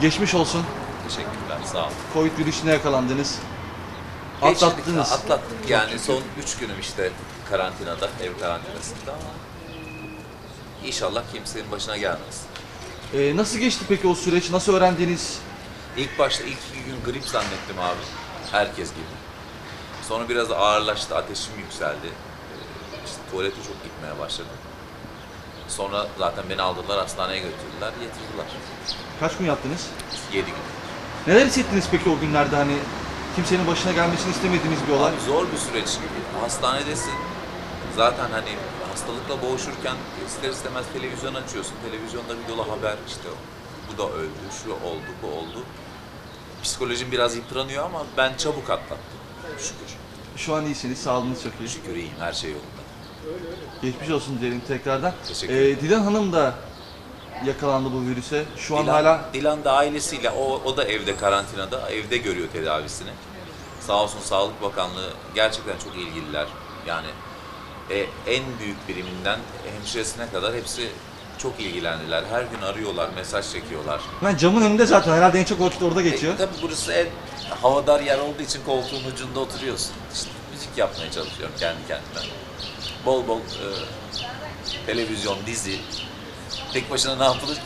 Geçmiş olsun. Teşekkürler, sağ olun. Covid virüsüne yakalandınız. Geçtik, Atlattınız. Atlattık yani son üç günüm işte karantinada, ev karantinasında ama inşallah kimsenin başına gelmez. Ee, nasıl geçti peki o süreç? Nasıl öğrendiniz? İlk başta ilk iki gün grip zannettim abi. Herkes gibi. Sonra biraz ağırlaştı, ateşim yükseldi. Ee, İşte tuvalete çok gitmeye başladım. Sonra zaten beni aldılar, hastaneye götürdüler, getirdiler. Kaç gün yattınız? Yedi gün. Neler hissettiniz peki o günlerde hani kimsenin başına gelmesini istemediğiniz bir olay? Abi zor bir süreç. Hastanedesin. Zaten hani hastalıkla boğuşurken ister istemez televizyon açıyorsun. Televizyonda bir dolu haber işte bu da öldü, şu oldu, bu oldu. Psikolojim biraz yıpranıyor ama ben çabuk atlattım. Şükür. Şu an iyisiniz, sağlığınız çok iyi. Şükür iyiyim, her şey yolunda. Geçmiş olsun diyelim tekrardan. Teşekkür Ee, Dilan Hanım da yakalandı bu virüse. Şu an Dilan, hala Dilan da ailesiyle, o, o da evde karantinada, evde görüyor tedavisini. Sağ olsun Sağlık Bakanlığı gerçekten çok ilgililer. Yani e, en büyük biriminden hemşiresine kadar hepsi çok ilgilendiler. Her gün arıyorlar, mesaj çekiyorlar. ben camın önünde zaten herhalde en çok vakit orada geçiyor. E, tabii burası en havadar yer olduğu için koltuğun ucunda oturuyorsun. İşte müzik yapmaya çalışıyorum kendi kendime. Bol bol e, televizyon, dizi. Tek başına ne yapılır ki?